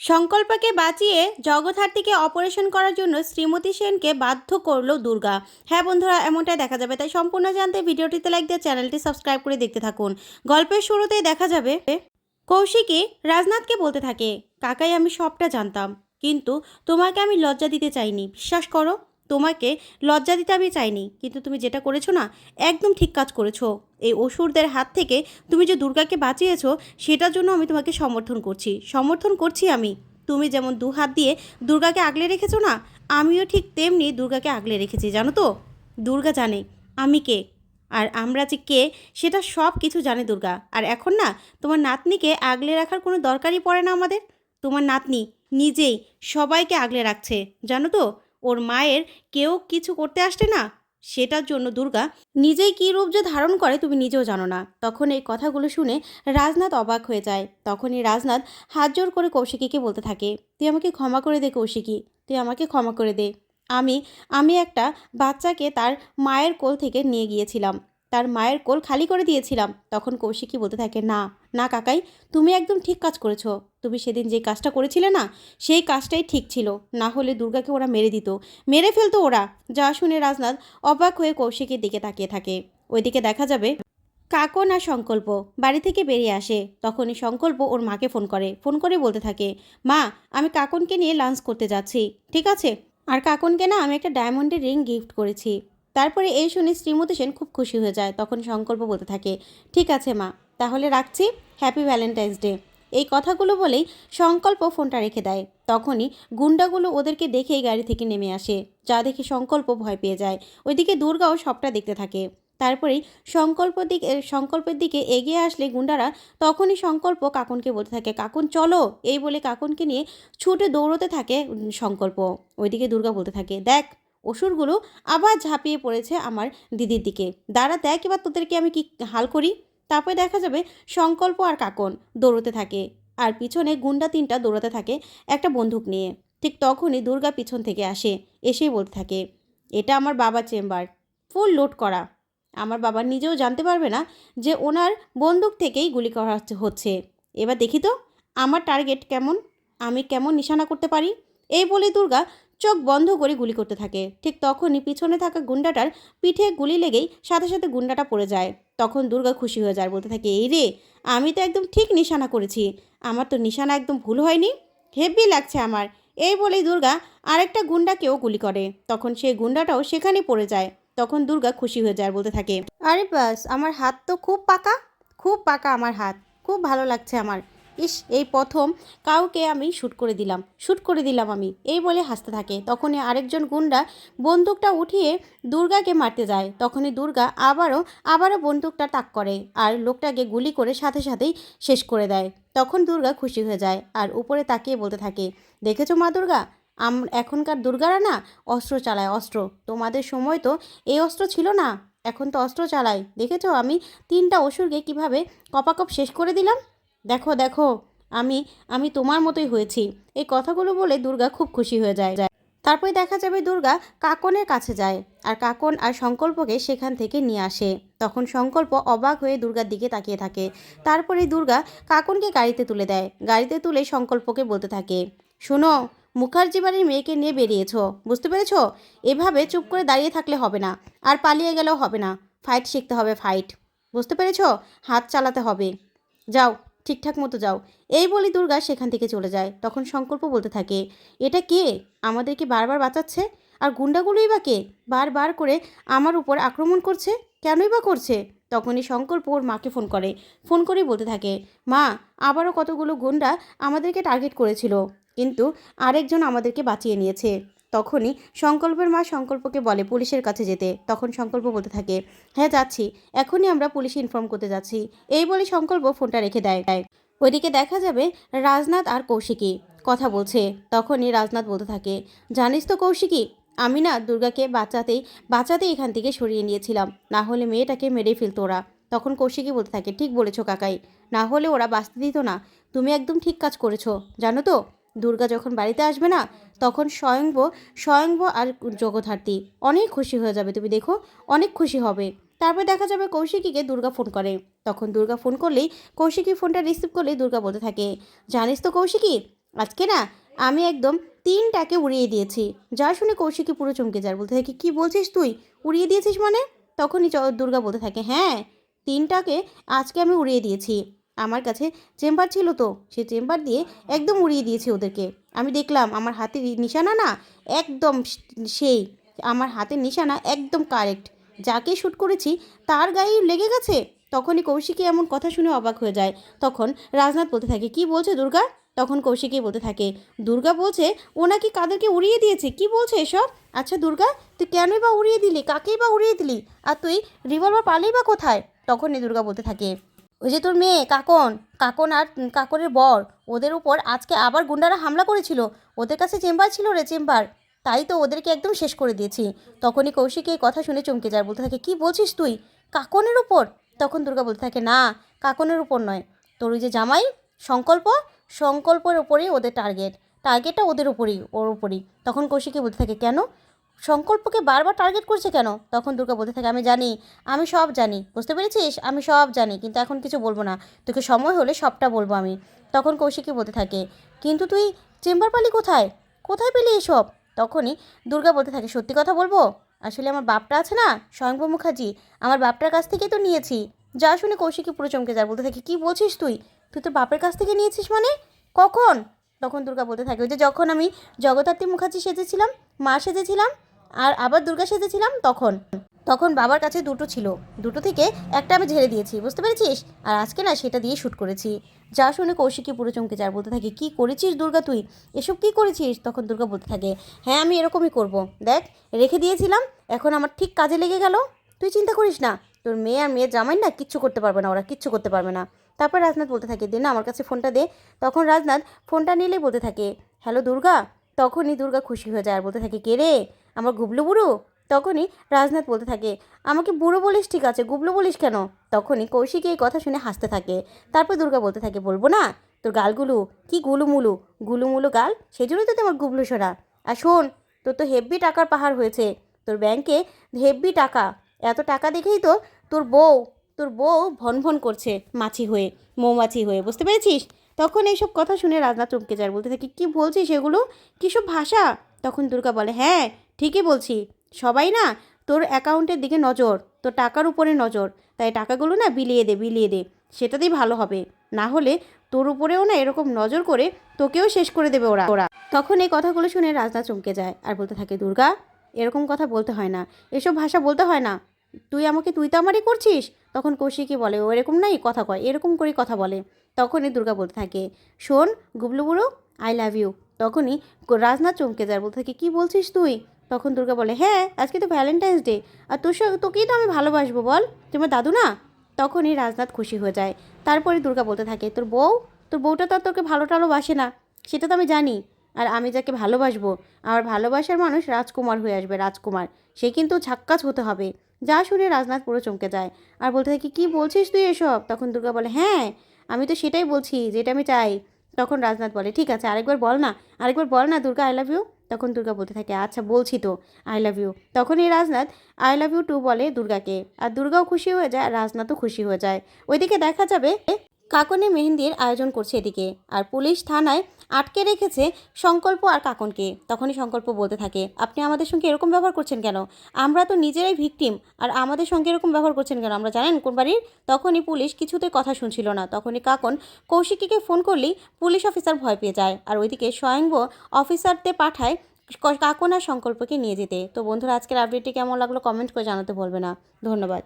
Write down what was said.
সংকল্পকে বাঁচিয়ে জগদ্ধাত্রীকে অপারেশন করার জন্য শ্রীমতী সেনকে বাধ্য করল দুর্গা। হ্যাঁ বন্ধুরা, এমনটাই দেখা যাবে। তাই সম্পূর্ণ জানতে ভিডিওটিতে লাইক দিয়ে চ্যানেলটি সাবস্ক্রাইব করে দেখতে থাকুন। গল্পের শুরুতেই দেখা যাবে, কৌশিকী রাজনাথকে বলতে থাকে, কাকাই, আমি সবটা জানতাম, কিন্তু তোমাকে আমি লজ্জা দিতে চাইনি। বিশ্বাস করো তোমাকে লজ্জা দিতে আমি চাইনি, কিন্তু তুমি যেটা করেছ না, একদম ঠিক কাজ করেছ। এই অসুরদের হাত থেকে তুমি যে দুর্গাকে বাঁচিয়েছো, সেটার জন্য আমি তোমাকে সমর্থন করছি। সমর্থন করছি আমি। তুমি যেমন দু হাত দিয়ে দুর্গাকে আগলে রেখেছো না, আমিও ঠিক তেমনি দুর্গাকে আগলে রেখেছি, জানো তো? দুর্গা জানে আমি কে, আর আমরা যে কে, সেটা সব কিছু জানে দুর্গা। আর এখন না, তোমার নাতনিকে আগলে রাখার কোনো দরকারই পড়ে না আমাদের। তোমার নাতনি নিজেই সবাইকে আগলে রাখছে, জানো তো? ওর মায়ের কেউ কিছু করতে আসছে না? সেটার জন্য দুর্গা নিজেই কী রূপ যে ধারণ করে তুমি নিজেও জানো না। তখন এই কথাগুলো শুনে রাজনাথ অবাক হয়ে যায়। তখনই রাজনাথ হাত জোর করে কৌশিকীকে বলতে থাকে, তুই আমাকে ক্ষমা করে দে কৌশিকী, তুই আমাকে ক্ষমা করে দে। আমি আমি একটা বাচ্চাকে তার মায়ের কোল থেকে নিয়ে গিয়েছিলাম। তার মায়ের কোল খালি করে দিয়েছিলাম। তখন কৌশিকী বলতে থাকে, না না কাকাই, তুমি একদম ঠিক কাজ করেছ। তুমি সেদিন যে কাজটা করেছিলে না, সেই কাজটাই ঠিক ছিল। না হলে দুর্গাকে ওরা মেরে দিত। মেরে ফেলতো ওরা। যা শুনে রাজনাথ অবাক হয়ে কৌশিকের দিকে তাকিয়ে থাকে। ওইদিকে দেখা যাবে কাকন আর সংকল্প। বাড়ি থেকে বেরিয়ে আসে। তখনই সংকল্প ওর মাকে ফোন করে। ফোন করে বলতে থাকে, মা, আমি কাকনকে নিয়ে লাঞ্চ করতে যাচ্ছি। ঠিক আছে? আর কাকনকে না, আমি একটা ডায়মন্ডের রিং গিফট করেছি। তারপরে এই শুনে শ্রীমতী সেন খুব খুশি হয়ে যায়। তখন সংকল্প বলতে থাকে, ঠিক আছে মা, তাহলে রাখছি। হ্যাপি ভ্যালেন্টাইন্স ডে এই কথাগুলো বলেই সংকল্প ফোনটা রেখে দেয়। তখনই গুন্ডাগুলো ওদেরকে দেখেই গাড়ি থেকে নেমে আসে। যা দেখে সংকল্প ভয় পেয়ে যায়। ওইদিকে দুর্গাও সবটা দেখতে থাকে। তারপরেই সংকল্প দিকে সংকল্পের দিকে এগিয়ে আসলে গুন্ডারা তখনই সংকল্প কাকুনকে বলতে থাকে, কাকুন, চলো। এই বলে কাকুনকে নিয়ে ছুটে দৌড়তে থাকে সংকল্প। ওইদিকে দুর্গা বলতে থাকে, দেখ অসুরগুলো আবার ঝাঁপিয়ে পড়েছে আমার দিদির দিকে। দাঁড়া দেখ এবার তোদেরকে আমি কি হাল করি। তারপরে দেখা যাবে সংকল্প আর কাকন দৌড়তে থাকে। আর পিছনে গুন্ডা তিনটা দৌড়াতে থাকে একটা বন্দুক নিয়ে। ঠিক তখনই দুর্গা পিছন থেকে আসে, এসেই বলতে থাকে, এটা আমার বাবার চেম্বার। ফুল লোড করা। আমার বাবা নিজেও জানতে পারবে না যে ওনার বন্দুক থেকেই গুলি করা হচ্ছে এবার দেখি তো, আমার টার্গেট কেমন? আমি কেমন নিশানা করতে পারি? এই বলে দুর্গা চোখ বন্ধ করে গুলি করতে থাকে। ঠিক তখনই পিছনে থাকা গুন্ডাটার পিঠে গুলি লেগেই সাথে সাথে গুন্ডাটা পড়ে যায়। তখন দুর্গা খুশি হয়ে যায়, বলতে থাকে, এই রে, আমি তো একদম ঠিক নিশানা করেছি। আমার তো নিশানা একদম ভুল হয়নি। হেভি লাগছে আমার। এই বলেই দুর্গা আরেকটা গুন্ডাকেও গুলি করে। তখন সেই গুন্ডাটাও সেখানে পড়ে যায়। তখন দুর্গা খুশি হয়ে যায়, বলতে থাকে, আরে বাস, আমার হাত তো খুব পাকা। খুব পাকা আমার হাত। খুব ভালো লাগছে আমার। ইস, এই প্রথম কাউকে আমি শ্যুট করে দিলাম, শ্যুট করে দিলাম আমি। এই বলে হাসতে থাকে। তখনই আরেকজন গুন্ডা বন্দুকটা উঠিয়ে দুর্গাকে মারতে যায়। তখনই দুর্গা আবারও আবারও বন্দুকটা তাক করে আর লোকটাকে গুলি করে সাথে সাথেই শেষ করে দেয়। তখন দুর্গা খুশি হয়ে যায় আর উপরে তাকিয়ে বলতে থাকে, দেখেছ মা দুর্গা? আম, এখনকার দুর্গারা না অস্ত্র চালায়, অস্ত্র। তোমাদের সময় তো এই অস্ত্র ছিল না। এখন তো অস্ত্র চালায়। দেখেছ আমি তিনটা অসুরকে কীভাবে কপাকপ শেষ করে দিলাম? দেখো দেখো, আমি আমি তোমার মতোই হয়েছি। এই কথাগুলো বলে দুর্গা খুব খুশি হয়ে যায়। তারপরে দেখা যাবে দুর্গা কাকনের কাছে যায় আর কাকন আর সংকল্পকে সেখান থেকে নিয়ে আসে। তখন সংকল্প অবাক হয়ে দুর্গার দিকে তাকিয়ে থাকে। তারপরে দুর্গা কাকনকে গাড়িতে তুলে দেয়। গাড়িতে তুলে সংকল্পকে বলতে থাকে, শোনো, মুখার্জি বাড়ির মেয়েকে নিয়ে বেরিয়েছো, বুঝতে পেরেছ? এভাবে চুপ করে দাঁড়িয়ে থাকলে হবে না। আর পালিয়ে গেলেও হবে না। ফাইট শিখতে হবে ফাইট বুঝতে পেরেছ? হাত চালাতে হবে। যাও ঠিকঠাক মতো যাও। এই বলে দুর্গা সেখান থেকে চলে যায়। তখন সংকল্প বলতে থাকে, এটা কে? আমাদেরকে বারবার বাঁচাচ্ছে? আর গুন্ডাগুলোই বা কে? বারবার করে আমার উপর আক্রমণ করছে? কেনই বা করছে? তখনই সংকল্প ওর মাকে ফোন করে। ফোন করেই বলতে থাকে, মা, আবারও কতগুলো গুন্ডা আমাদেরকে টার্গেট করেছিল। কিন্তু আরেকজন আমাদেরকে বাঁচিয়ে নিয়েছে। তখনই সংকল্পের মা সংকল্পকে বলে পুলিশের কাছে যেতে। তখন সংকল্প বলতে থাকে হ্যাঁ যাচ্ছি। এখনই আমরা পুলিশে ইনফর্ম করতে যাচ্ছি। এই বলে সংকল্প ফোনটা রেখে দেয়। ওইদিকে দেখা যাবে রাজনাথ আর কৌশিকী কথা বলছে। তখনই রাজনাথ বলতে থাকে, জানিস তো কৌশিকী, আমি না দুর্গাকে বাঁচাতেই বাঁচাতেই এখান থেকে সরিয়ে নিয়েছিলাম। না হলে মেয়েটাকে মেরে ফেলতো ওরা। তখন কৌশিকী বলতে থাকে, ঠিক বলেছ কাকাই। না হলে ওরা বাঁচতে দিত না। তুমি একদম ঠিক কাজ করেছ। জানো তো? দুর্গা যখন বাড়িতে আসবে না, তখন স্বয়ংব স্বয়ংব আর জগধার্তী অনেক খুশি হয়ে যাবে, তুমি দেখো, অনেক খুশি হবে। তারপর দেখা যাবে কৌশিকীকে দুর্গা ফোন করে। তখন দুর্গা ফোন করলেই কৌশিকী ফোনটা রিসিভ করলেই দুর্গা বলতে থাকে, জানিস তো কৌশিকী, আজকে না আমি একদম তিনটাকে উড়িয়ে দিয়েছি। যা শুনে কৌশিকী পুরো চমকে যায়, বলতে থাকে, কী বলছিস তুই? উড়িয়ে দিয়েছিস মানে? তখনই দুর্গা বলতে থাকে হ্যাঁ তিনটাকে আজকে আমি উড়িয়ে দিয়েছি। আমার কাছে চেম্বার ছিল তো, সে চেম্বার দিয়ে একদম উড়িয়ে দিয়েছে ওদেরকে। আমি দেখলাম আমার হাতের নিশানা না একদম সেই, আমার হাতের নিশানা একদম কারেক্ট। যাকে শ্যুট করেছি তার গায়ে লেগে গেছে? তখনই কৌশিকী এমন কথা শুনে অবাক হয়ে যায়। তখন রাজনাথ বলতে থাকে, কি বলছে দুর্গা? তখন কৌশিকী বলতে থাকে, দুর্গা বলছে ও নাকি কাদেরকে উড়িয়ে দিয়েছে, কি বলছে এসব? আচ্ছা দুর্গা, তুই কেনই বা উড়িয়ে দিলি? কাকেই বা উড়িয়ে দিলি? আর তুই রিভলভার পালেই বা কোথায়? তখনই দুর্গা বলতে থাকে ওই যে তোর মেয়ে, কাকন। কাকন আর কাকনের বর। ওদের উপর আজকে আবার গুন্ডারা হামলা করেছিল। ওদের কাছে চেম্বার ছিল রে, চেম্বার। তাই তো ওদেরকে একদম শেষ করে দিয়েছি। তখনই কৌশিক এই কথা শুনে চমকে যায়, বলতে থাকে, কি বলছিস তুই? কাকনের উপর? তখন দুর্গা বলতে থাকে, না, কাকনের উপর নয়। তোর ওই যে জামাই, সংকল্প, সংকল্পের উপরেই ওদের টার্গেট টার্গেটটা ওদের উপরেই, ওর উপরেই। তখন কৌশিকী বলতে থাকে, কেন? সংকল্পকে বারবার টার্গেট করছে কেন? তখন দুর্গা বলতে থাকে, আমি জানি, আমি সব জানি। বুঝতে পেরেছিস? আমি সব জানি, কিন্তু এখন কিছু বলব না। তোকে সময় হলে সবটা বলব আমি। তখন কৌশিকী বলতে থাকে, কিন্তু তুই চেম্বার পালি কোথায়? কোথায় পেলি এসব? তখনই দুর্গা বলতে থাকে, সত্যি কথা বলব? আসলে আমার বাপটা আছে না স্বয়ংভূ মুখার্জি। আমার বাপটার কাছ থেকে তো নিয়েছি। যা শুনে কৌশিকী পুরো চমকে যায়, বলতে থাকে, কি বলছিস তুই? তুই তোর বাপের কাছ থেকে নিয়েছিস মানে? কখন? তখন দুর্গা বলতে থাকে, ওই যে যখন আমি জগদ্ধাত্রী মুখার্জি সেজেছিলাম, মা সেজেছিলাম আর আবার দুর্গা সেজেছিলাম তখন। তখন বাবার কাছে দুটো ছিল। দুটো থেকে একটা আমি ঝেড়ে দিয়েছি, বুঝতে পেরেছিস? আর আজকে না সেটা দিয়ে শ্যুট করেছি। যা শুনে কৌশিকী পুরো চমকে যায়, বলতে থাকে, কি করেছিস দুর্গা তুই? এসব কি করেছিস? তখন দুর্গা বলতে থাকে হ্যাঁ আমি এরকমই করব। দেখ, রেখে দিয়েছিলাম, এখন আমার ঠিক কাজে লেগে গেল। তুই চিন্তা করিস না, তোর মেয়ে আর মেয়ের জামাই না কিচ্ছু করতে পারবে না, ওরা কিচ্ছু করতে পারবে না। তারপর রাজনাথ বলতে থাকে, দে না, আমার কাছে ফোনটা দে। তখন রাজনাথ ফোনটা নিলে বলতে থাকে, হ্যালো দুর্গা? তখনই দুর্গা খুশি হয়ে যায় আর বলতে থাকে, কে রে? আমার গুবলু বুড়ো? তখনই রাজনাথ বলতে থাকে, আমাকে বুড়ো বলিস ঠিক আছে, গুবলু বলিস কেন? তখনই কৌশিক এই কথা শুনে হাসতে থাকে। তারপর দুর্গা বলতে থাকে, বলব না, তোর গালগুলো কি গুলুমুলু গুলুমুলু গাল সেই জন্যই তো তোমার গুবলু সরা আর শোন, তোর তো হেব্বি টাকার পাহাড় হয়েছে, তোর ব্যাংকে হেব্বি টাকা। এত টাকা দেখেই তো তোর বউ তোর বউ ভন ভন করছে, মাছি হয়ে, মৌমাছি হয়ে, বুঝতে পেরেছিস? তখন এইসব কথা শুনে রাজনাথ চমকে যায়, বলতে থাকে, কী বলছিস এগুলো? কী সব ভাষা? তখন দুর্গা বলে হ্যাঁ ঠিকই বলছি। সবাই না তোর অ্যাকাউন্টের দিকে নজর, তোর টাকার উপরে নজর। তাই টাকাগুলো না বিলিয়ে দে বিলিয়ে দে। সেটাতেই ভালো হবে। না হলে তোর উপরেও না এরকম নজর করে তোকেও শেষ করে দেবে ওরা। ওরা। তখন এই কথাগুলো শুনে রাজনাথ চমকে যায় আর বলতে থাকে, দুর্গা, এরকম কথা বলতে হয় না। এসব ভাষা বলতে হয় না। তুই আমাকে তুই তো আমারই করছিস? তখন কৌশিকই বলে, ও এরকম নাই কথা কয়। এরকম করেই কথা বলে। তখনই দুর্গা বলতে থাকে, শোন, গুবলু বুড়ো আই লাভ ইউ তখনই রাজনাথ চমকে যায়, বলতে থাকে, কী বলছিস তুই? তখন দুর্গা বলে হ্যাঁ আজকে তো ভ্যালেন্টাইন্স ডে আর তোর সঙ্গে, তোকেই তো আমি ভালোবাসবো, বল। তোমার দাদু না? তখনই রাজনাথ খুশি হয়ে যায়। তারপরে দুর্গা বলতে থাকে, তোর বউ? তোর বউটা তো আর তোকে ভালো টালো বাসে না। সেটা তো আমি জানি। আর আমি যাকে ভালোবাসবো, আমার ভালোবাসার মানুষ রাজকুমার হয়ে আসবে, রাজকুমার। সে কিন্তু ছাক্কাছ হতে হবে। যা শুনে রাজনাথ পুরো চমকে যায়। আর বলতে থাকে, কী বলছিস তুই এসব? তখন দুর্গা বলে হ্যাঁ আমি তো সেটাই বলছি, যেটা আমি চাই। তখন রাজনাথ বলে, ঠিক আছে, আরেকবার বল না, আরেকবার বল না দুর্গা আই লাভ ইউ তখন দুর্গা বলতে থাকে আচ্ছা বলছি তো আই লাভ ইউ তখন এই Rajnath I love you too বলে দুর্গাকে। আর দুর্গাও খুশি হয়ে যায়, রাজনাথও খুশি হয়ে যায়। ওইদিকে দেখা যাবে কাকনে মেহেন্দির আয়োজন করছে এদিকে। আর পুলিশ থানায় আটকে রেখেছে সংকল্প আর কাকনকে। তখনই সংকল্প বলতে থাকে, আপনি আমাদের সঙ্গে এরকম ব্যবহার করছেন কেন? আমরা তো নিজেরাই ভিকটিম, আর আমাদের সঙ্গে এরকম ব্যবহার করছেন কেন? আমরা জানেন কোন বাড়ির? তখনই পুলিশ কিছুতে কথা শুনছিল না। তখনই কাকন কৌশিকীকে ফোন করলেই পুলিশ অফিসার ভয় পেয়ে যায়। আর ওইদিকে স্বয়ংব অফিসারদের পাঠায় কাকন আর সংকল্পকে নিয়ে যেতে। তো বন্ধুরা, আজকের আপডেটটি কেমন লাগল? কমেন্ট করে জানাতে বলবে না। ধন্যবাদ।